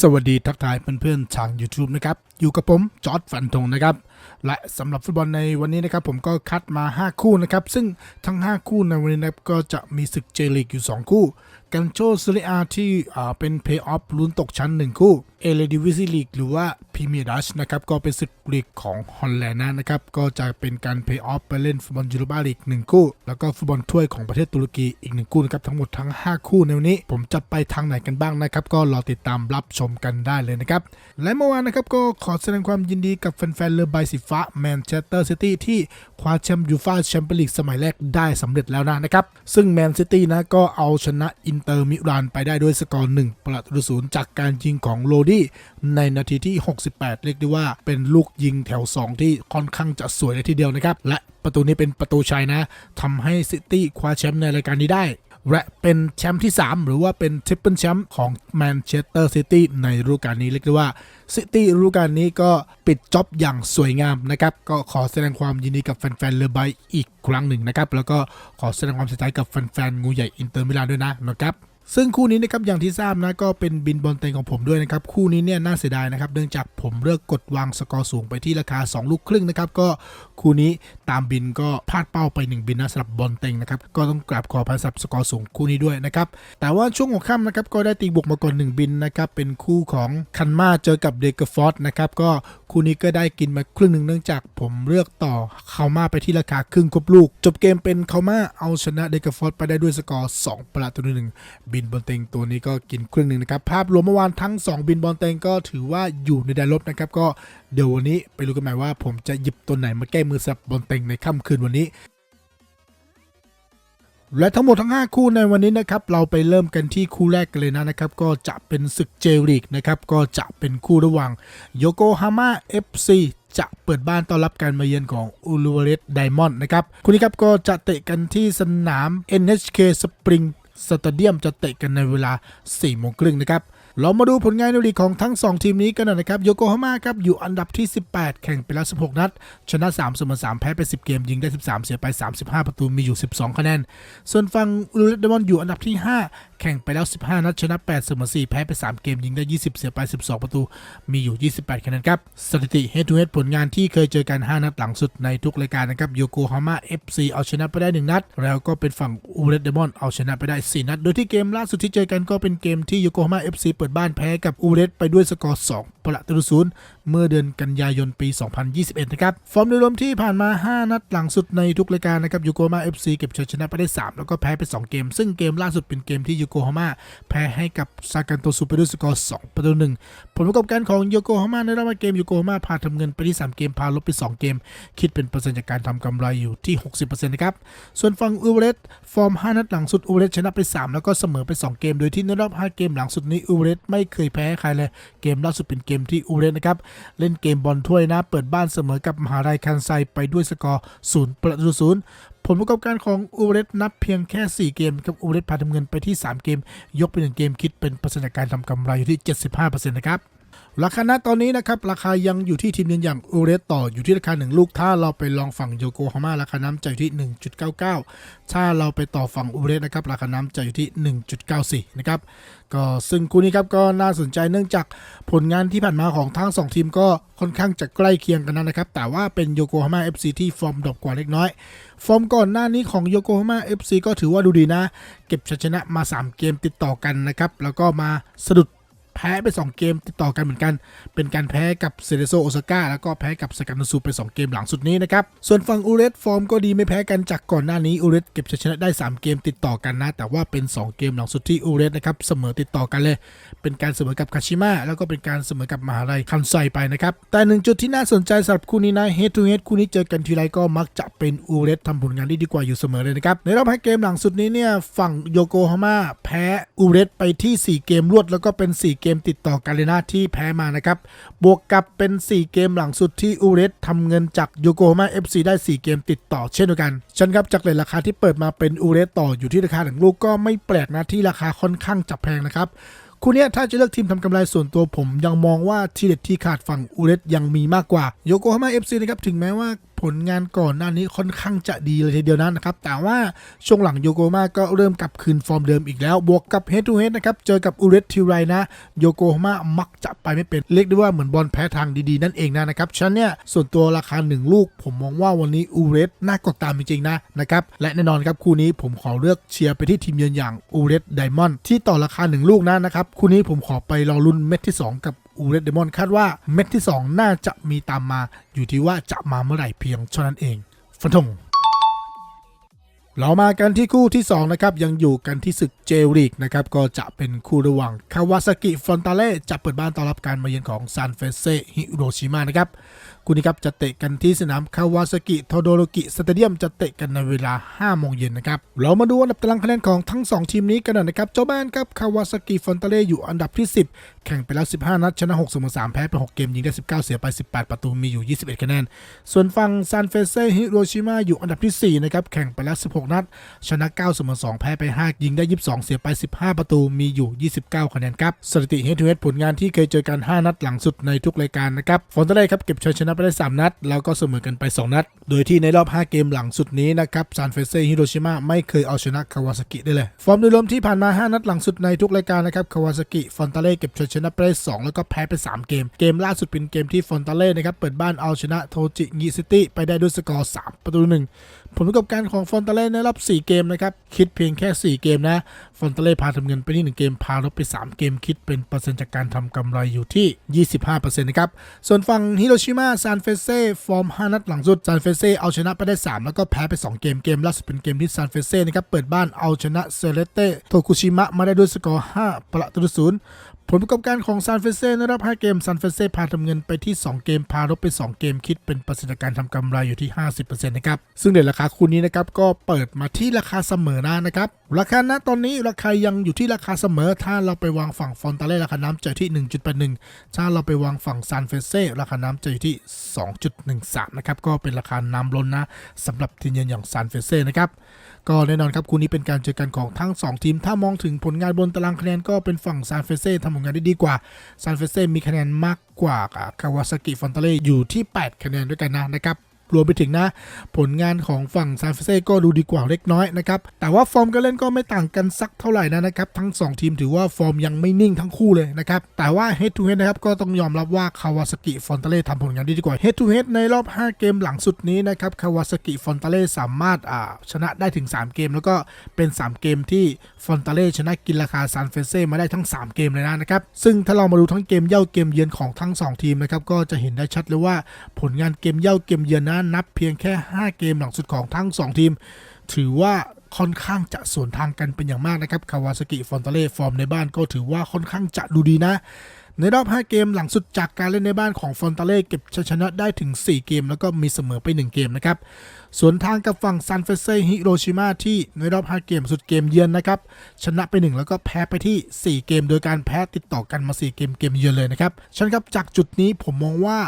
สวัสดีทักทายเพื่อนๆทาง YouTube นะครับ อยู่กับผมจอร์ดฟันธงนะครับ และสำหรับฟุตบอลในวันนี้นะครับ ผมก็คัดมา 5 คู่นะครับ ซึ่งทั้ง 5 คู่ในวันนี้นะครับก็จะมีศึกเจลีกอยู่ 2 คู่ กันโชซีเรียที่เป็นเพย์ออฟลุ้นตกชั้น1คู่เอเลดิวิซีลีกหรือว่าพรีเมียร์ดัชนะครับก็เป็นศึกลีกของฮอลแลนด์นะครับก็จะเป็นการเพย์ออฟไปเล่นฟุตบอลยูโรปาลีก1คู่ แล้วก็ฟุตบอลถ้วยของประเทศตุรกีอีก1คู่นะครับทั้งหมดทั้ง 5 คู่ในวันนี้ ผมจะไปทางไหนกันบ้างนะครับก็รอติดตามรับชมกันได้เลยนะครับและเมื่อวานนะครับก็ขอแสดงความยินดีกับแฟนๆเรือใบสีฟ้าแมนเชสเตอร์ซิตี้ที่คว้าแชมป์ยูฟ่าแชมเปี้ยนลีกสมัยแรกได้สำเร็จแล้วนะนะครับซึ่งแมนซิตี้นะก็เอาชนะอินเตอร์มิรานไปได้ด้วยสกอร์1ประตูศูนย์จากการยิงของโรดี้ในนาทีที่ 68 เรียกได้ว่าเป็นลูกยิงแถว 2 ที่ค่อนข้างจะสวยเลยทีเดียวนะครับ และประตูนี้เป็นประตูชัยนะทำให้ซิตี้คว้าแชมป์ในรายการนี้ได้ และเป็นแชมป์ที่ 3 หรือว่าเป็นทริปเปิลแชมป์ของแมนเชสเตอร์ซิตี้ในฤดูกาลนี้ เรียกได้ว่าซิตี้ฤดูกาลนี้ก็ปิดจ็อบอย่างสวยงามนะครับ ก็ขอแสดงความยินดีกับแฟนๆเรือใบอีกครั้งหนึ่งนะครับ แล้วก็ขอแสดงความเสียใจกับแฟนๆงูใหญ่อินเตอร์มิลานด้วยนะนะครับ ซึ่งคู่นี้นะครับอย่างที่ทราบนะก็เป็นบินบอลเต็งของผมด้วยนะครับคู่นี้เนี่ยน่าเสียดายนะครับเนื่องจากผมเลือกกดวางสกอร์สูงไปที่ราคา 2 ลูกครึ่งนะครับก็คู่นี้ตามบินก็พลาดเป้าไป 1 บินนะสำหรับบอลเต็งนะครับก็ต้องกราบขอพายสับสกอร์สูงคู่นี้ด้วยนะครับแต่ว่าช่วงหัวค่ำนะครับก็ได้ตีบวกมาก่อน 1 บินนะครับเป็นคู่ของคันมาเจอกับเดกฟอร์ดนะครับก็คู่นี้ก็ได้กินมาครึ่งหนึ่งเนื่องจากผมเลือกต่อเขามาไปที่ราคาครึ่งครบลูก จบเกมเป็นเขามาเอาชนะเดกฟอร์ดไปได้ด้วยสกอร์2ประตูหนึ่งบินบอลเต็งตัวนี้ก็กินครึ่งหนึ่งนะครับ ภาพรวมเมื่อวานทั้ง 2 บินบอลเต็งก็ถือว่าอยู่ในแดนลบนะครับ ก็เดี๋ยววันนี้ไปรู้กันใหม่ว่า ผมจะหยิบตัวไหนมาแก้มือสับบอลเต็งในค่ำคืนวันนี้และทั้งหมดทั้ง 5 คู่ในวันนี้นะครับเราไปเริ่มกันที่คู่แรกกันเลยนะนะครับก็จะเป็นศึกเจลีกนะครับก็จะเป็นคู่ระหว่างโยโกฮาม่า FC จะเปิดบ้านต้อนรับการมาเยือนของอูลูเวเรสไดมอนด์นะครับคู่นี้ครับก็จะเตะกันที่สนาม NHK Spring สเตเดียมจะเตะกันในเวลา4โมงครึ่งนะครับ เรามาดูผลงานในลีกของทั้ง 2 ทีมนี้กันหน่อยนะครับ โยโกฮาม่าครับอยู่อันดับที่ 18 แข่งไปแล้ว 16 นัด ชนะ3เสมอ3แพ้ไป 10 เกม ยิงได้ 13 เสียไป 35 ประตูมีอยู่ 12 คะแนน ส่วนฝั่งลูเรุเดมอนอยู่อันดับที่ 5แข่งไปแล้ว 15 นัดชนะ8เสมอ4แพ้ไป 3 เกมยิงได้ 20 เสียไป 12 ประตู มีอยู่ 28 คะแนนครับ สถิติ head to head ผลงานที่เคยเจอกัน 5 นัดหลังสุดในทุกรายการนะครับโยโกฮาม่า FC เอาชนะไปได้ 1 นัด แล้วก็เป็นฝั่งอูเรุเดมอนเอาชนะไปได้ 4 นัด โดยที่เกมล่าสุดที่เจอกันก็เป็นเกมที่โยโกฮาม่า FC เปิดบ้านแพ้กับอูเรสไปด้วยสกอร์ 2 ประตูศูนย์ เมื่อเดือนกันยายนปี 2021 นะครับ ฟอร์มโดยรวมที่ผ่านมา 5 นัดหลังสุดในทุกรายการนะครับยูโกฮาม่า FC เก็บชัยชนะไปได้ 3 แล้วก็แพ้ไป 2 เกม ซึ่งเกมล่าสุดเป็นเกมที่ยูโกฮาม่าแพ้ให้กับซากันโตซูไปด้วยสกอร์2ประตูหนึ่งผลประกอบการของโยโกฮาม่าในรอบเกมโยโกฮาม่าพาทำเงินไปที่ 3 เกมพาลบไป 2 เกม คิดเป็นเปอร์เซ็นต์จากการทำกำไรอยู่ที่ 60%นะครับส่วนฝั่งอูเรสฟอร์ม 5 นัดหลังสุดอูเรสชนะไป 3 แล้วก็เสมอไป 2 เกม โดยที่ในรอบ 5 เกมหลังสุดนี้อูเรสไม่เคยแพ้ใครเลยเกมล่าสุดเป็นเกมที่อูเรสนะครับเล่นเกมบอลถ้วยนะ เปิดบ้านเสมอกับมหาลัยคันไซไปด้วยสกอร์0ประตูศูนย์ผลประกอบการของอูเรสนับเพียงแค่ 4 เกมกับอูเรสพาทำเงินไปที่ 3 เกม ยกเป็น1เกมคิดเป็นเปอร์เซ็นต์จากการทำกำไรอยู่ที่ 75%นะครับ ราคาณตอนนี้นะครับ ราคายังอยู่ที่ทีมเยือนอย่างอูเรสต่ออยู่ที่ราคา 1 ลูก ถ้าเราไปลองฝั่งโยโกฮาม่าราคาน้ำจะอยู่ที่ 1.99 ถ้าเราไปต่อฝั่งอูเรสนะครับ ราคาน้ำจะอยู่ที่ 1.94 นะครับ ก็ซึ่งคู่นี้ครับก็น่าสนใจเนื่องจากผลงานที่ผ่านมาของทั้ง 2 ทีมก็ค่อนข้างจะใกล้เคียงกันนะครับ แต่ว่าเป็นโยโกฮาม่า FC ที่ฟอร์มดรอปกว่าเล็กน้อย ฟอร์มก่อนหน้านี้ของโยโกฮาม่า FC ก็ถือว่าดูดีนะ เก็บชัยชนะมา 3 เกมติดต่อกันนะครับ แล้วก็มาสะดุด แพ้ไป 2 เกมติดต่อกันเหมือนกัน เป็นการแพ้กับเซเรโซโอซาก้าแล้วก็แพ้กับสกันนซูไป 2 เกมหลังสุดนี้นะครับ ส่วนฝั่งอูเรสฟอร์มก็ดีไม่แพ้กันจากก่อนหน้านี้อูเรสเก็บชัยชนะได้ 3 เกมติดต่อกันนะ แต่ว่าเป็น 2 เกมหลังสุดที่อูเรสนะครับเสมอติดต่อกันเลย เป็นการเสมอกับคาชิมะแล้วก็เป็นการเสมอกับมหาลัยคันไซไปนะครับ แต่หนึ่งจุดที่น่าสนใจสำหรับคู่นี้นะ head to head คู่นี้เจอกันทีไรก็มักจะเป็นอูเรสทำผลงานได้ดีกว่าอยู่เสมอเลยนะครับ ในรอบห้เกมหลังสุดนี้เนี่ยฝั่งโยโกฮาม่าแพ้อูเรสไปที่ 4 เกมรวดแล้วก็เป็น 4 เกกมติดต่อกันเลยนะที่แพ้มานะครับ บวกกับเป็น 4 เกมหลังสุดที่อูเรสทำเงินจากโยโกฮาม่า FC ได้ 4 เกมติดต่อเช่นเดียวกันฉันครับจากเลทราคาที่เปิดมาเป็นอูเรสต่ออยู่ที่ราคาหนึ่งลูกก็ไม่แปลกนะที่ราคาค่อนข้างจับแพงนะครับคู่นี้ถ้าจะเลือกทีมทำกำไรส่วนตัวผม ยังมองว่าทีเด็ดที่ขาดฝั่งอูเรสยังมีมากกว่าโยโกฮาม่าเอฟซีนะครับถึงแม้ว่าผลงานก่อนหน้านี้ค่อนข้างจะดีเลยทีเดียวนะนนะครับ แต่ว่าช่วงหลังโยโกฮามาก็เริ่มกลับคืนฟอร์มเดิมอีกแล้ว บวกกับ head to head นะครับ เจอกับอูเรสทีไรนะ โยโกฮามามักจะไปไม่เป็น เรียกได้ว่าเหมือนบอลแพ้ทางดีๆ นั่นเองนะนะครับ ฉันเนี่ย ส่วนตัวราคา 1 ลูก ผมมองว่าวันนี้อูเรสน่ากดตามจริงๆนะนะครับ และแน่นอนครับคู่นี้ผมขอเลือกเชียร์ไปที่ทีมเยือนอย่างอูเรสไดมอนด์ที่ต่อราคา 1 ลูกนะนะครับ คู่นี้ผมขอไปรอลุ้นเม็ดที่ 2 กับ อูเรดเดมอนคาดว่าเม็ดที่ 2 น่าจะมีตามมา อยู่ที่ว่าจะมาเมื่อไหร่เพียงเท่านั้นเองฟันธงเรามากันที่คู่ที่ 2 นะครับ ยังอยู่กันที่ศึกเจลีกนะครับ ก็จะเป็นคู่ระหว่างคาวาซากิฟอนตาเล่จะเปิดบ้านต้อนรับการมาเยือนของซานเฟเซฮิโรชิมานะครับ คู่นี้ครับจะเตะกันที่สนามคาวาซากิโทโดโรกิสเตเดียมจะเตะกันในเวลา 5 โมงเย็นนะครับ เรามาดูอันดับตารางคะแนนของทั้ง 2 ทีมนี้กันหน่อยนะครับ เจ้าบ้านครับคาวาซากิฟอนตาเล่อยู่อันดับที่ 10 แข่งไปแล้ว 15 นัด ชนะ6เสมอ3แพ้ไป 6 เกมยิงได้ 19 เสียไป 18 ประตูมีอยู่ 21 คะแนน ส่วนฝั่งซานเฟเซฮิโรชิมาอยู่อันดับที่4นะครับแข่งไปแล้ว 16 นัด ชนะ9เสมอ2แพ้ไป 5 ยิงได้ 22 เสียไป 15 ประตูมีอยู่ 29 คะแนนครับสถิติเฮดทูเฮดผลงานที่เคยเจอกัน 5 นัดหลังสุดในทุกรายการนะครับฟอนเตเล่ครับเก็บชัยชนะไปได้ 3 นัด แล้วก็เสมอกันไป 2 นัด โดยที่ในรอบ 5 เกมหลังสุดนี้นะครับซานเฟเซฮิโรชิมาไม่เคยเอาชนะคาวาซากิได้เลย ฟอร์มโดยรวมที่ผ่านมา 5 นัดหลังสุดในทุกรายการนะครับคาวาซากิฟอนตาเล่เก็บชัยชนะไปได้2แล้วก็แพ้ไป 3 เกม เกมล่าสุดเป็นเกมที่ฟอนตาเล่นะครับเปิดบ้านเอาชนะโทจิงิซิตี้ไปได้ด้วยสกอร์3ประตูหนึ่ง ผลประกอบการของฟอนตาเล่ในรอบ 4 เกมนะครับ คิดเพียงแค่ 4 เกมนะ ฟอนตาเล่พาทำเงินไปที่ 1 เกม พาลบไป 3 เกม คิดเป็นเปอร์เซ็นต์จากการทำกำไรอยู่ที่ 25%นะครับ ส่วนฝั่งฮิโรชิมาซานเฟเซ่ฟอร์ม 5 นัดหลังสุดซานเฟเซ่เอาชนะไปได้ 3 แล้วก็แพ้ไป 2 เกม เกมล่าสุดเป็นเกมที่ซานเฟเซ่นะครับ เปิดบ้านเอาชนะเซเลเต้โทคุชิมะมาได้ด้วยสกอร์ 5 ประตูศูนย์ ผลประกอบการของซานเฟเซ่ในรอบ 5 เกมซานเฟเซ่พาทำเงินไปที่ 2 เกม พาลบไป 2 เกม คิดเป็นเปอร์เซ็นต์การทำกำไรอยู่ที่ 50%นะครับ ซึ่งเดี๋ยวราคาคู่นี้นะครับก็เปิดมาที่ราคาเสมอหน้านะครับราคาณตอนนี้ราคายังอยู่ที่ราคาเสมอ ถ้าเราไปวางฝั่งฟอนตาเล่ราคาน้ำจะที่ 1.81 ถ้าเราไปวางฝั่งซานเฟเซ่ราคาน้ำจะอยู่ที่ 2.13 นะครับ ก็เป็นราคาน้ำล้นนะสำหรับทีมเยือนอย่างซานเฟเซ่นะครับ ก็แน่นอนครับคู่นี้เป็นการเจอกันของทั้ง 2 ทีม ถ้ามองถึงผลงานบนตารางคะแนนก็เป็นฝั่งซานเฟเซ่ทำผลงานได้ดีกว่าซานเฟเซ่มีคะแนนมากกว่าคาวาซากิฟอนตาเล่อยู่ที่ 8 คะแนนด้วยกันนะนะครับ รวมไปถึงนะ ผลงานของฝั่งซานเฟเซ่ก็ดูดีกว่าเล็กน้อยนะครับ แต่ว่าฟอร์มการเล่นก็ไม่ต่างกันสักเท่าไหร่นะนะครับ ทั้ง 2 ทีมถือว่าฟอร์มยังไม่นิ่งทั้งคู่เลยนะครับ แต่ว่า head to head นะครับก็ต้องยอมรับว่าคาวาซากิฟอนตาเล่ทำผลงานด้ดีกว่า head to head ในรอบ 5 เกมหลังสุดนี้นะครับคาวาซากิฟอนตาเล่สามารถอ่าชนะได้ถึง 3 เกม แล้วก็เป็น 3 เกมที่ฟอนตาเล่ชนะกินราคาซานเฟเซ่มาได้ทั้ง 3 เกมเลยนะนะครับซึ่งถ้าเรามาดูทั้งเกมเย่าเกมเยือนของทั้ง 2 ทีมนะครับก็จะเห็นได้ชัดเลยว่าผลงานเกมเย่าเกมเยือนนะนับเพียงแค่ 5 เกมหลังสุดของทั้ง 2 ทีม ถือว่าค่อนข้างจะสวนทางกันเป็นอย่างมากนะครับคาวาซากิฟอนตาเล่ฟอร์มในบ้านก็ถือว่าค่อนข้างจะดูดีนะ ในรอบ 5 เกมหลังสุดจากการเล่นในบ้านของฟอนตาเล่เก็บชัยชนะได้ถึง 4 เกม แล้วก็มีเสมอไป 1 เกมนะครับ สวนทางกับฝั่งซันเฟเซ่ฮิโรชิมาที่ในรอบ 5 เกมสุดเกมเยือนนะครับ ชนะไป 1 แล้วก็แพ้ไปที่ 4 เกม โดยการแพ้ติดต่อกันมา 4 เกมเกมเยือนเลยนะครับฉันครับจากจุดนี้ผมมองว่า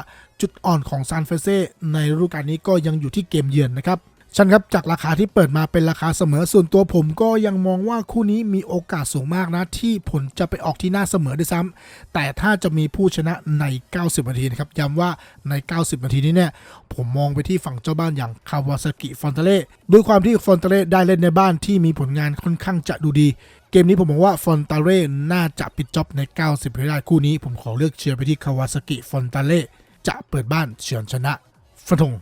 จุดอ่อนของซานเฟเซ่ในฤดูกาลนี้ก็ยังอยู่ที่เกมเยือนนะครับ ชันครับจากราคาที่เปิดมาเป็นราคาเสมอส่วนตัวผมก็ยังมองว่าคู่นี้มีโอกาสสูงมากนะ ที่ผลจะไปออกที่หน้าเสมอด้วยซ้ำแต่ถ้าจะมีผู้ชนะใน 90 นาทีนะครับย้ำว่าใน 90 นาทีนี้เนี่ยผมมองไปที่ฝั่งเจ้าบ้านอย่างคาวาซากิฟอนเตเล่ด้วยความที่ฟอนเตเล่ได้เล่นในบ้านที่มีผลงานค่อนข้างจะดูดี เกมนี้ผมมองว่าฟอนตาเล่น่าจะปิดจ็อบใน 90นาทีได้คู่นี้ผมขอเลือกเชียร์ไปที่คาวาซากิฟอนตาเล่จะเปิดบ้านเฉือนชนะฟันธง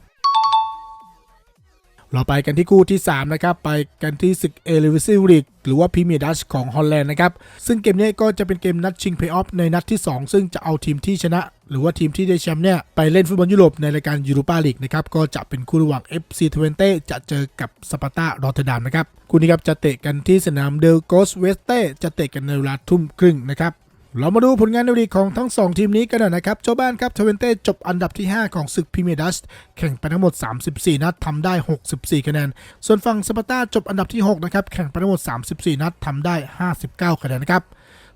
เราไปกันที่คู่ที่ 3 นะครับ ไปกันที่ศึกเอลิวิซิลีกหรือว่าพรีเมียร์ดัชของฮอลแลนด์นะครับ ซึ่งเกมนี้ก็จะเป็นเกมนัดชิงเพย์ออฟในนัดที่ 2 ซึ่งจะเอาทีมที่ชนะ หรือว่าทีมที่ได้แชมป์เนี่ยไปเล่นฟุตบอลยุโรปในรายการยูโรปาลีกนะครับ ก็จะเป็นคู่ระหว่าง FC ทเวนต้จะเจอกับสปาร์ตารอเทอร์ดัมนะครับ คู่นี้ครับจะเตะกันที่สนามเดลโกสเวสเต้จะเตะกันในเวลาทุ่มครึ่งนะครับ เรามาดูผลงานในลีกของทั้ง 2 ทีมนี้กันหน่อยนะครับ เจ้าบ้านครับทเวนเต้จบอันดับที่ 5 ของศึกพรีเมียร์ดัชแข่งไปทั้งหมด 34 นัดทำได้ 64 คะแนน ส่วนฝั่งสปาร์ตาจบอันดับที่ 6 นะครับ แข่งไปทั้งหมด 34 นัดทำได้ 59 คะแนนนะครับ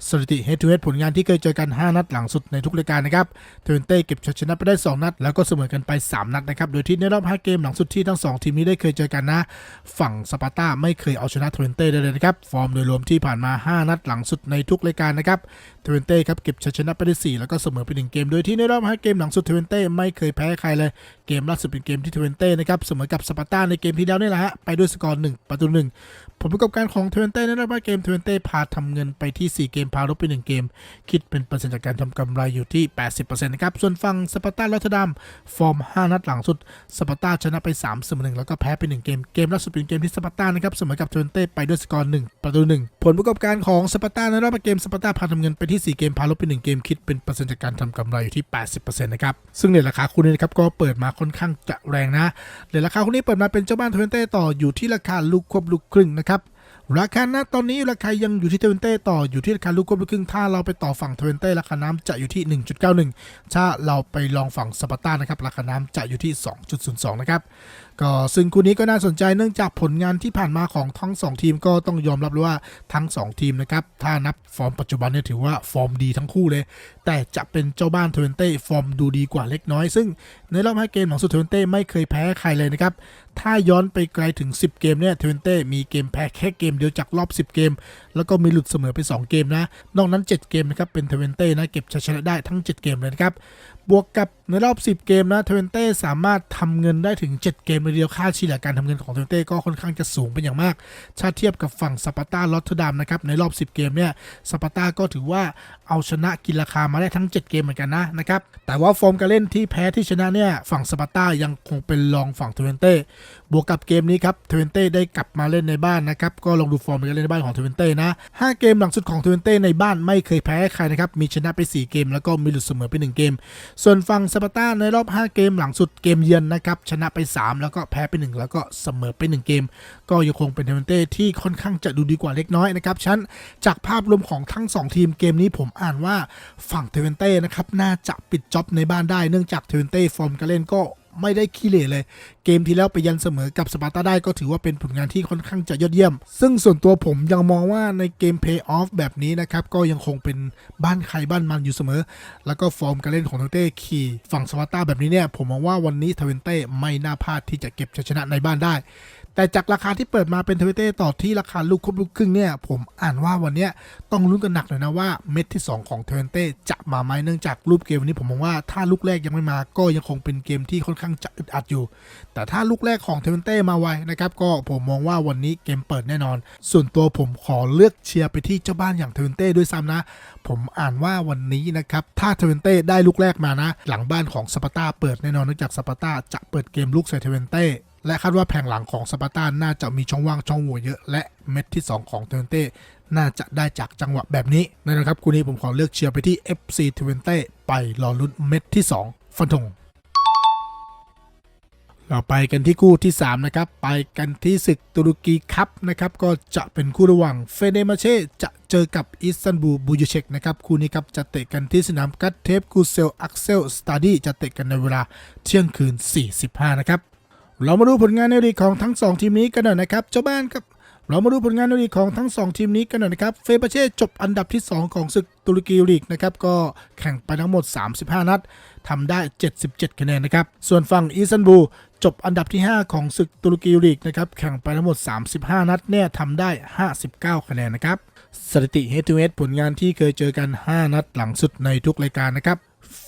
สถิติ head to head ผลงานที่เคยเจอกัน 5 นัดหลังสุดในทุกรายการนะครับเทเวนเต้เก็บชัยชนะไปได้ 2 นัด แล้วก็เสมอกันไป 3 นัดนะครับ โดยที่ในรอบ 5 เกมหลังสุดที่ทั้ง 2 ทีมนี้ได้เคยเจอกันนะ ฝั่งสปาร์ตาไม่เคยเอาชนะเทเวนเต้ได้เลยนะครับ ฟอร์มโดยรวมที่ผ่านมา 5 นัดหลังสุดในทุกรายการนะครับเทเวนเต้ครับเก็บชัยชนะไปได้ 4 แล้วก็เสมอไป1เกม โดยที่ในรอบ 5 เกมหลังสุดเทเวนเต้ไม่เคยแพ้ใครเลย เกมล่าสุดเป็นเกมที่เทเวนเต้นะครับเสมอกับสปาร์ตาในเกมที่แล้วนี่แหละฮะไปด้วยสกอร์1ประตู1 ผลประกอบการของเทวนเต้ในรอบ5เกมเทวนเต้พาทำเงินไปที่ 4 เกมพาลบไป 1 เกม คิดเป็นเปอร์เซ็นต์จากการทำกำไรอยู่ที่ 80%นะครับ ส่วนฝั่งสปาร์ตาลอตเทอร์ดัมฟอร์ม 5 นัดหลังสุดสปาร์ตาชนะไป3เสมอ1แล้วก็แพ้ไป 1 เกม เกมล่าสุดเป็นเกมที่สปาร์ตานะครับเสมอกับเทวนเต้ไปด้วยสกอร์1ประตู 1 ผลประกอบการของสปาร์ตาในรอบ5เกมสปาร์ตาพาทำเงินไปที่ 4 เกมพาลบไป 1 เกม คิดเป็นเปอร์เซ็นต์จากการทำกำไรอยู่ที่ 80%นะครับซึ่งเนี่ยราคาคู่นี้นะครับก็เปิดมาค่อนข้างจะแรงนะเดี๋ยราคาคู่นี้เปิดมาเป็นเจ้าบ้านเทวนเต้ต่ออยู่ที่ราคาลูกควบลูกครึ่งนะครับ ราคาณตอนนี้ราคายังอยู่ที่เทเวนเต้ต่ออยู่ที่ราคาลูกควบลูกครึ่งถ้าเราไปต่อฝั่งเทเวนเต้ราคาน้ำจะอยู่ที่ 1.91 ถ้าเราไปลองฝั่งสปาร์ตานะครับราคาน้ำจะอยู่ที่ 2.02 นะครับ ก็ซึ่งคู่นี้ก็น่าสนใจเนื่องจากผลงานที่ผ่านมาของทั้ง 2 ทีมก็ต้องยอมรับเลยว่าทั้ง 2 ทีมนะครับ ถ้านับฟอร์มปัจจุบันเนี่ยถือว่าฟอร์มดีทั้งคู่เลย แต่จะเป็นเจ้าบ้านเทเวนเต้ฟอร์มดูดีกว่าเล็กน้อย ซึ่งในรอบ5เกมของสุดเทเวนเต้ไม่เคยแพ้ใครเลยนะครับ ถ้าย้อนไปไกลถึง 10 เกมเนี่ยเทเวนเต้มีเกมแพ้แค่เกมเดียวจากรอบ 10 เกม แล้วก็มีหลุดเสมอไป 2 เกมนะ นอกนั้น 7 เกมนะครับเป็นเทเวนเต้นะเก็บชัยชนะได้ทั้ง 7 เกมเลยนะครับ บวกกับในรอบ 10 เกมนะเทเวนเต้สามารถทำเงินได้ถึง 7 เกมเลยเดียวค่าเฉลี่ยการทำเงินของเทเวนเต้ก็ค่อนข้างจะสูงเป็นอย่างมากถ้าเทียบกับฝั่งสปาร์ตาลอตเทอร์ดัมนะครับในรอบ 10 เกมเนี่ยสปาร์ตาก็ถือว่าเอาชนะกินราคามาได้ทั้ง 7 เกมเหมือนกันนะนะครับแต่ว่าฟอร์มการเล่นที่แพ้ที่ชนะเนี่ยฝั่งสปาร์ตายังคงเป็นรองฝั่งเทเวนเต้บวกกับเกมนี้ครับเทเวนเต้ได้กลับมาเล่นในบ้านนะครับก็ลองดูฟอร์มการเล่นในบ้านของเทเวนเต้นะ5เกมหลังสุดของเทเวนเต้ในบ้านไม่เคยแพ้ใครนะครับมีชนะไป 4 เกม แล้วก็มีหลุดเสมอไป 1 เกมส่วนฝั่งสปาร์ตาในรอบ 5 เกมหลังสุดเกมเยือนนะครับ ชนะไป 3 แล้วก็แพ้ไป 1 แล้วก็เสมอไป 1 เกม ก็ยังคงเป็นเทเวนเต้ที่ค่อนข้างจะดูดีกว่าเล็กน้อยนะครับฉันจากภาพรวมของทั้ง 2 ทีมเกมนี้ผมอ่านว่าฝั่งเทเวนเต้นะครับน่าจะปิดจ็อบในบ้านได้เนื่องจากเทเวนเต้ฟอร์มการเล่นก็ ไม่ได้ขี้เหร่เลย เกมที่แล้วไปยันเสมอกับสปาร์ตาได้ก็ถือว่าเป็นผลงานที่ค่อนข้างจะยอดเยี่ยม ซึ่งส่วนตัวผมยังมองว่าในเกมเพย์ออฟแบบนี้นะครับ ก็ยังคงเป็นบ้านใครบ้านมันอยู่เสมอ แล้วก็ฟอร์มการเล่นของเทเวเต้ขี่ฝั่งสปาร์ตาแบบนี้เนี่ยผมมองว่าวันนี้เทเวนเต้ไม่น่าพลาดที่จะเก็บชัยชนะในบ้านได้แต่จากราคาที่เปิดมาเป็นเทเวนเต้ต่อที่ราคาลูกครบลูกครึ่งเนี่ยผมอ่านว่าวันนี้ต้องลุ้นกันหนักเลยนะว่าเม็ดที่ 2 ของเทเวนเต้จะมาไหมเนื่องจากรูปเกมวันนี้ผมมองว่าถ้าลูกแรกยังไม่มาก็ยังคงเป็นเกมที่ค่อนข้างจะอึดอัดอยู่ แต่ถ้าลูกแรกของเทเวนเต้มาไวนะครับก็ผมมองว่าวันนี้เกมเปิดแน่นอน ส่วนตัวผมขอเลือกเชียร์ไปที่เจ้าบ้านอย่างเทเวนเต้ด้วยซ้ำนะ ผมอ่านว่าวันนี้นะครับถ้าเทเวนเต้ได้ลูกแรกมานะ หลังบ้านของสปาร์ตาเปิดแน่นอนเนื่องจากสปาร์ตาจะเปิดเกมลูกใส่เทเวนเต้ และคาดว่าแผงหลังของสปาร์ตาน่าจะมีช่องว่างช่องโหว่เยอะ และเม็ดที่ 2 ของเทเวนเต้น่าจะได้จากจังหวะแบบนี้นะครับคู่นี้ผมขอเลือกเชียร์ไปที่ FC เทเวนเต้ไปรอลุ้นเม็ดที่ 2 ฟันธงเราไปกันที่คู่ที่ 3 นะครับ ไปกันที่ศึกตุรกีคัพนะครับ ก็จะเป็นคู่ระหว่างเฟเนมาเช่จะเจอกับอิสตันบูลบูยเชกนะครับ คู่นี้ครับจะเตะกันที่สนามกัตเทปกูเซลอักเซลสตาดีจะเตะกันในเวลาเที่ยงคืน 45 นะครับ เรามาดูผลงานในลีกของทั้ง 2 ทีมนี้กันหน่อยนะครับเจ้าบ้านครับเรามาดูผลงานในลีกของทั้ง 2 ทีมนี้กันหน่อยนะครับเฟเปเช่จบอันดับที่ 2 ของศึกตุรกีลีกนะครับก็แข่งไปทั้งหมด 35 นัดทำได้ 77 คะแนนนะครับส่วนฝั่งอิสตันบูลจบอันดับที่ 5 ของศึกตุรกีลีกนะครับแข่งไปทั้งหมด 35 นัดเนี่ยทำได้ 59 คะแนนนะครับสถิติ head to head ผลงานที่เคยเจอกัน 5 นัดหลังสุดในทุกรายการนะครับ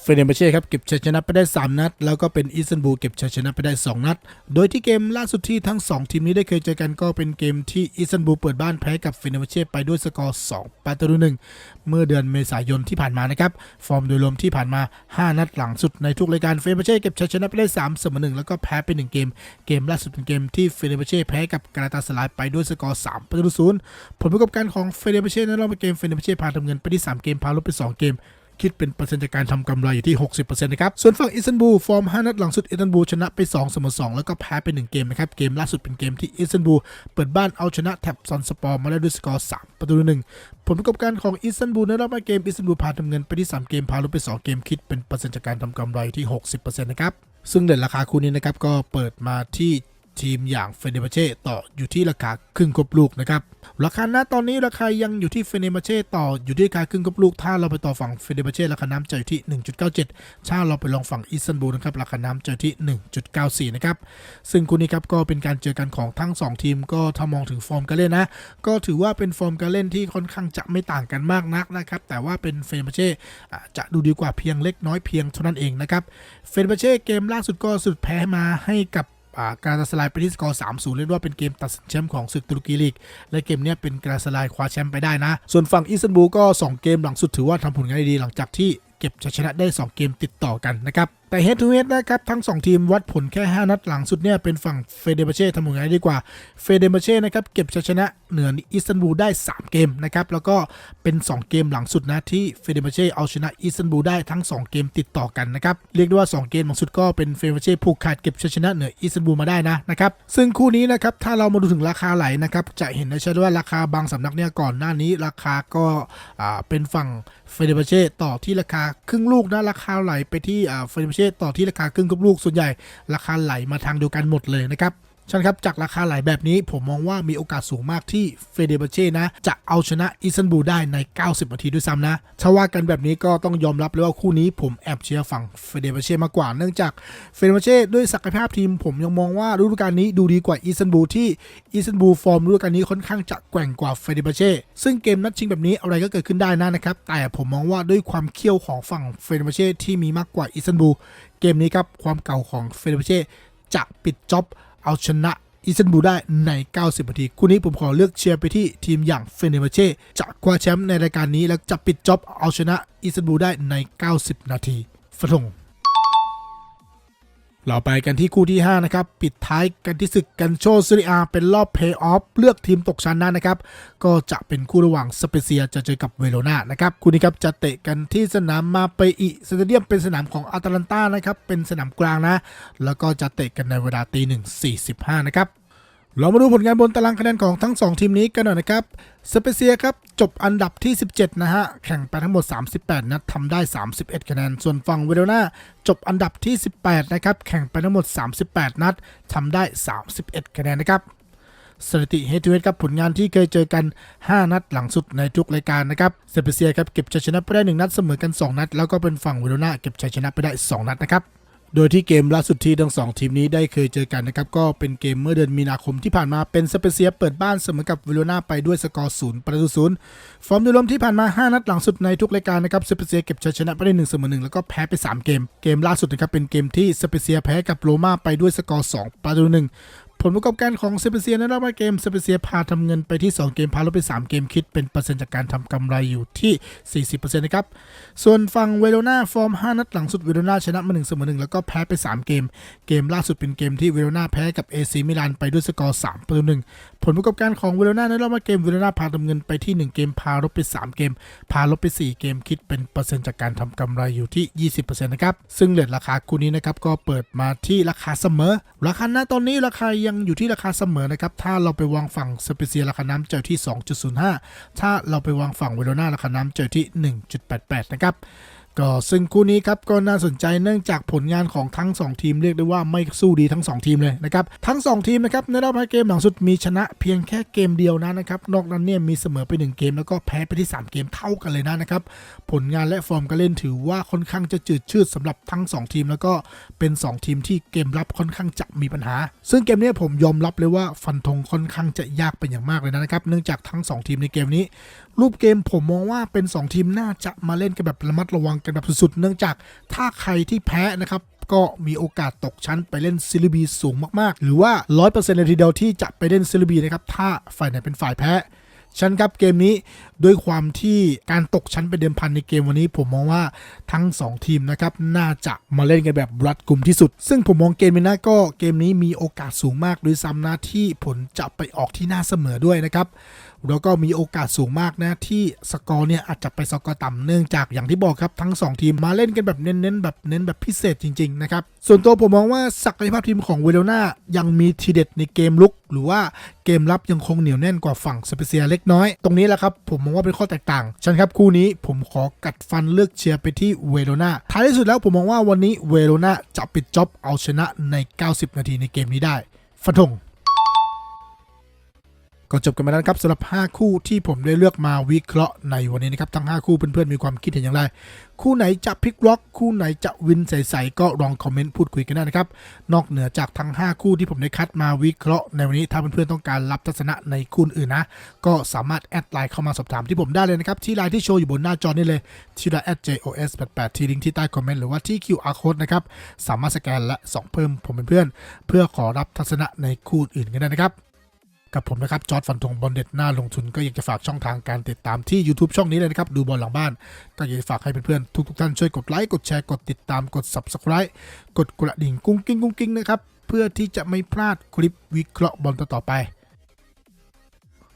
เฟเนร์เช่ครับเก็บชัยชนะไปได้ 3 นัด แล้วก็เป็นอิสตันบูลเก็บชัยชนะไปได้ 2 นัด โดยที่เกมล่าสุดที่ทั้ง 2 ทีมนี้ได้เคยเจอกันก็เป็นเกมที่อิสตันบูลเปิดบ้านแพ้กับเฟเนร์เช่ไปด้วยสกอร์2ประตูต่อ1เมื่อเดือนเมษายนที่ผ่านมานะครับ ฟอร์มโดยรวมที่ผ่านมา 5 นัดหลังสุดในทุกรายการเฟเนร์เช่เก็บชัยชนะไปได้3เสมอ1แล้วก็แพ้ไป1เกม เกมล่าสุดเป็นเกมที่เฟเนร์เช่แพ้กับกาลาตาสลายไปด้วยสกอร์3ประตูต่อ0ผลประกอบการของเฟเนร์เช่ในรอบเกมเฟเนร์เช่พาทำเงินไปที่3เกมพาลบไป2เกม คิดเป็นเปอร์เซ็นต์จากการทำกำไรอยู่ที่ 60%นะครับ ส่วนฝั่งอิสตันบูลฟอร์ม 5 นัดหลังสุดอิสตันบูลชนะไป2เสมอ2แล้วก็แพ้ไป 1 เกมนะครับ เกมล่าสุดเป็นเกมที่อิสตันบูลเปิดบ้านเอาชนะแท็บซอนสปอร์มาได้ด้วยสกอร์3ประตูต่อ1ผลประกอบการของอิสตันบูลในรอบ5เกมอิสตันบูลพาทำเงินไปที่ 3 เกมพาลบไป 2 เกมคิดเป็นเปอร์เซ็นต์จากการทำกำไรที่ 60%นะครับซึ่งเด่นราคาคู่นี้นะครับก็เปิดมาที่ ทีมอย่างเฟเนเบเช่ต่ออยู่ที่ราคาครึ่งครบลูกนะครับราคาณตอนนี้ราคายังอยู่ที่เฟเนเบเช่ต่ออยู่ที่ราคาครึ่งครบลูก ถ้าเราไปต่อฝั่งเฟเนเบเช่ราคาน้ำจะอยู่ที่ 1.97ถ้าเราไปลองฝั่งอิสตันบูลนะครับราคาน้ำจะอยู่ที่ 1.94 นะครับซึ่งคู่นี้ครับก็เป็นการเจอกันของทั้ง 2 ทีมก็ถ้ามองถึงฟอร์มการเล่นนะ ก็ถือว่าเป็นฟอร์มการเล่นที่ค่อนข้างจะไม่ต่างกันมากนักนะครับแต่ว่าเป็นเฟเนเบเช่จะดูดีกว่าเพียงเล็กน้อยเพียงเท่านั้นเองนะครับเฟนเบเช่เกมล่าสุดก็สุดแพ้มาให้กับ กาการสลายไปที่สกอร์3-0เรียกว่าเป็นเกมตัดสินแชมป์ของศึกตุรกีลีก และเกมนี้เป็นการสลายคว้าแชมป์ไปได้นะ ส่วนฝั่งอิสตันบูลก็ 2 เกมหลังสุดถือว่าทำผลงานได้ดีหลังจากที่เก็บชัยชนะได้ 2 เกมติดต่อกันนะครับ แต่ head to head นะครับ ทั้ง 2 ทีมวัดผลแค่ 5 นัดหลังสุดเนี่ย เป็นฝั่งเฟเดเบเช่ทำผลงานได้ดีกว่า เฟเดเบเช่นะครับ เก็บชัยชนะเหนืออิสตันบูลได้ 3 เกมนะครับ แล้วก็เป็น 2 เกมหลังสุดนะ ที่เฟเดเบเช่เอาชนะอิสตันบูลได้ทั้ง 2 เกมติดต่อกันนะครับ เรียกได้ว่า 2 เกมหลังสุดก็เป็นเฟเดเบเช่ผูกขาดเก็บชัยชนะเหนืออิสตันบูลมาได้นะนะครับซึ่งคู่นี้นะครับถ้าเรามาดูถึงราคาไหลนะครับจะเห็นได้ชัดว่าราคาบางสำนักเนี่ยก่อนหน้านี้ราคาก็เป็นฝั่งเฟเดเบเช่ต่อที่ราคาครึ่งลูกนะราคาไหลไปที่เฟเดเบเช่ต่อที่ราคาครึ่งกับลูกส่วนใหญ่ ราคาไหลมาทางเดียวกันหมดเลยนะครับ ชันครับจากราคาหลายแบบนี้ผมมองว่ามีโอกาสสูงมากที่เฟเดเบเช่นะจะเอาชนะอิสตันบูลได้ใน 90 นาทีด้วยซ้ำนะถ้าว่ากันแบบนี้ก็ต้องยอมรับเลยว่าคู่นี้ผมแอบเชียร์ฝั่งเฟเดเบเช่มากกว่า เนื่องจากเฟเดเบเช่ด้วยศักยภาพทีม ผมยังมองว่าฤดูกาลนี้ดูดีกว่าอิสตันบูลที่อิสตันบูลฟอร์มฤดูกาลนี้ค่อนข้างจะแกว่งกว่าเฟเดเบเช่ซึ่งเกมนัดชิงแบบนี้อะไรก็เกิดขึ้นได้นะนะครับแต่ผมมองว่าด้วยความเขี้ยวของฝั่งเฟเดเบเช่ที่มีมากกว่าอิสตันบูลเกมนี้ครับความเก่าของเฟเดเบเช่จะปิดจ็อบ เอาชนะอิสตันบูลได้ใน 90 นาที คู่นี้ผมขอเลือกเชียร์ไปที่ทีมอย่างเฟเนเบเช่จะคว้าแชมป์ในรายการนี้ และจะปิดจ็อบเอาชนะอิสตันบูลได้ใน 90 นาทีฟะทง เราไปกันที่คู่ที่ 5 นะครับ ปิดท้ายกันที่ศึกกันโชซิริอาเป็นรอบเพย์ออฟเลือกทีมตกชั้นนั้นนะครับ ก็จะเป็นคู่ระหว่างสเปเซียจะเจอกับเวโรนานะครับ คู่นี้ครับจะเตะกันที่สนามมาเปอิสเตเดียมเป็นสนามของอาตาลันตานะครับ เป็นสนามกลางนะ แล้วก็จะเตะกันในเวลาตีหนึ่งสี่สิบห้านะครับ เรามาดูผลงานบนตารางคะแนนของทั้ง 2 ทีมนี้กันหน่อยนะครับสเปเซียครับ จบอันดับที่ 17 นะฮะ แข่งไปทั้งหมด 38 นัดทำได้ 31 คะแนน ส่วนฝั่งเวโรนาจบอันดับที่ 18 นะครับ แข่งไปทั้งหมด 38 นัดทำได้ 31 คะแนนนะครับสถิติเฮด o ูเฮดครับผลงานที่เคยเจอกัน 5 นัดหลังสุดในทุกรายการนะครับเซเปเซียครับเก็บชัยชนะไปได้ 1 นัดเสมอกัน 2 นัด แล้วก็เป็นฝั่งเวโรนาเก็บชัยชนะไปได้ 2 นัดนะครับ โดยที่เกมล่าสุดที่ทั้งสองทีมนี้ได้เคยเจอกันนะครับ ก็เป็นเกมเมื่อเดือนมีนาคมที่ผ่านมาเป็นสเปเซียเปิดบ้านเสมอกับเวโรนาไปด้วยสกอร์ศูนย์ประตูศูนย์ฟอร์มโดยรวมที่ผ่านมา 5 นัดหลังสุดในทุกรายการนะครับสเปเซียเก็บชัยชนะไปได้หนึ่งเสมอหนึ่งแล้วก็แพ้ไป 3 เกม เกมล่าสุดนะครับเป็นเกมที่สเปเซียแพ้กับโรม่าไปด้วยสกอร์สองประตูหนึ่ง ผลประกอบการของเซเปเซียในรอบเกมเซเปเซียพาทำเงินไปที่ 2 เกมพาลดไป 3 เกมคิดเป็นเปอร์เซ็นต์จากการทำกำไรอยู่ที่ 40%นะครับ ส่วนฝั่งเวโรนาฟอร์ม 5 นัดหลังสุดเวโรนาชนะมา1เสมอ1แล้วก็แพ้ไป 3 เกม เกมล่าสุดเป็นเกมที่เวโรนาแพ้กับเอซีมิลานไปด้วยสกอร์3ประตู1 ผลประกอบการของเวโรนาในรอบเกมเวโรนาพาทำเงินไปที่ 1 เกมพาลดไป 3 เกม พาลดไป 4 เกมคิดเป็นเปอร์เซ็นต์จากการทำกำไรอยู่ที่ 20%นะครับซึ่งเลทราคาคู่นี้นะครับก็เปิดมาที่ราคาเสมอ ราคาณตอนนี้ราคายังอยู่ที่ราคาเสมอนะครับถ้าเราไปวางฝั่งสเปเซียราคาน้ำเจอที่ 2.05 ถ้าเราไปวางฝั่งเวโรนาราคาน้ำเจอที่ 1.88 นะครับ ก็ซึ่งคู่นี้ครับก็น่าสนใจเนื่องจากผลงานของทั้ง 2 ทีมเรียกได้ว่าไม่สู้ดีทั้ง 2 ทีมเลยนะครับ ทั้ง 2 ทีมนะครับในรอบ5เกมหลังสุดมีชนะเพียงแค่เกมเดียวนะนะครับ นอกนั้นเนี่ยมีเสมอไป 1 เกมแล้วก็แพ้ไปที่ 3 เกมเท่ากันเลยนะนะครับ ผลงานและฟอร์มการเล่นถือว่าค่อนข้างจะจืดชืดสำหรับทั้ง 2 ทีม แล้วก็เป็น 2 ทีมที่เกมรับค่อนข้างจะมีปัญหา ซึ่งเกมนี้ผมยอมรับเลยว่าฟันธงค่อนข้างจะยากเป็นอย่างมากเลยนะครับเนื่องจากทั้ง 2 ทีมในเกมนี้ รูปเกมผมมองว่าเป็น 2 ทีมน่าจะมาเล่นกันแบบระมัดระวังกันแบบสุดๆ เนื่องจากถ้าใครที่แพ้นะครับก็มีโอกาสตกชั้นไปเล่นซิลิบีสูงมากๆ หรือว่า 100%เลยทีเดียวที่จะไปเล่นซิลิบีนะครับถ้าฝ่ายไหนเป็นฝ่ายแพ้ฉันครับเกมนี้ด้วยความที่การตกชั้นเป็นเดิมพันในเกมวันนี้ ผมมองว่าทั้ง 2 ทีมนะครับน่าจะมาเล่นกันแบบรัดกลุ่มที่สุด ซึ่งผมมองเกมนี้นะก็เกมนี้มีโอกาสสูงมากด้วยซ้ำนะที่ผลจะไปออกที่หน้าเสมอด้วยนะครับ แล้วก็มีโอกาสสูงมากนะ ที่สกอร์เนี่ยอาจจะไปสกอร์ต่ำเนื่องจากอย่างที่บอกครับทั้ง 2 ทีมมาเล่นกันแบบเน้นๆแบบเน้นแบบพิเศษจริงๆนะครับส่วนตัวผมมองว่าศักยภาพทีมของเวโรนายังมีทีเด็ดในเกมลุก หรือว่าเกมรับยังคงเหนียวแน่นกว่าฝั่งสเปเซียเล็กน้อย ตรงนี้แหละครับผมมองว่าเป็นข้อแตกต่างฉันครับคู่นี้ผมขอกัดฟันเลือกเชียร์ไปที่เวโรนาท้ายที่สุดแล้วผมมองว่าวันนี้เวโรนาจะปิดจ็อบเอาชนะใน 90 นาทีในเกมนี้ได้ฟันธง ก็จบกันไปแล้วนะครับสำหรับ 5 คู่ที่ผมได้เลือกมาวิเคราะห์ในวันนี้นะครับทั้ง 5 คู่เพื่อนๆมีความคิดเห็นอย่างไร คู่ไหนจะพลิกล็อก คู่ไหนจะวินใสๆก็ลองคอมเมนต์พูดคุยกันได้นะครับ นอกเหนือจากทั้ง 5 คู่ที่ผมได้คัดมาวิเคราะห์ในวันนี้ถ้าเพื่อนๆต้องการรับทัศนะในคู่อื่นนะ ก็สามารถแอดไลน์เข้ามาสอบถามที่ผมได้เลยนะครับที่ไลน์ที่โชว์อยู่บนหน้าจอนี่เลยที่ไลน์ @jos88 ที่ลิงก์ที่ใต้คอมเมนต์หรือว่าที่ QR code นะครับสามารถสแกนและส่งเพิ่มผมเป็นเพื่อน เพื่อขอรับทัศนะในคู่อื่นกันได้นะครับ กับผมนะครับจอร์ดฟันธงบอลเด็ดหน้าลงทุนก็อยากจะฝากช่องทางการติดตามที่ YouTube ช่องนี้เลยนะครับ ดูบอลหลังบ้าน ก็อยากจะฝากให้เพื่อนๆทุกๆท่านช่วยกดไลค์กดแชร์กดติดตามกด Subscribe กดกระดิ่งกุ้งกิ้งกุ้งกิ้งนะครับเพื่อที่จะไม่พลาดคลิปวิเคราะห์บอลต่อๆไป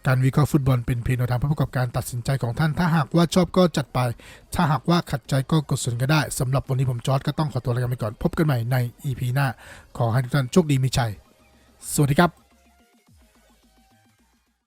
การวิเคราะห์ฟุตบอลเป็นเพียงแนวทางเพื่อประกอบการตัดสินใจของท่าน ถ้าหากว่าชอบก็จัดไป ถ้าหากว่าขัดใจก็กดส่วนก็ได้ สำหรับวันนี้ผมจอร์ดก็ต้องขอตัวลาไปก่อน พบกันใหม่ใน EP หน้า ขอให้ทุกท่านโชคดีมีชัย สวัสดีครับ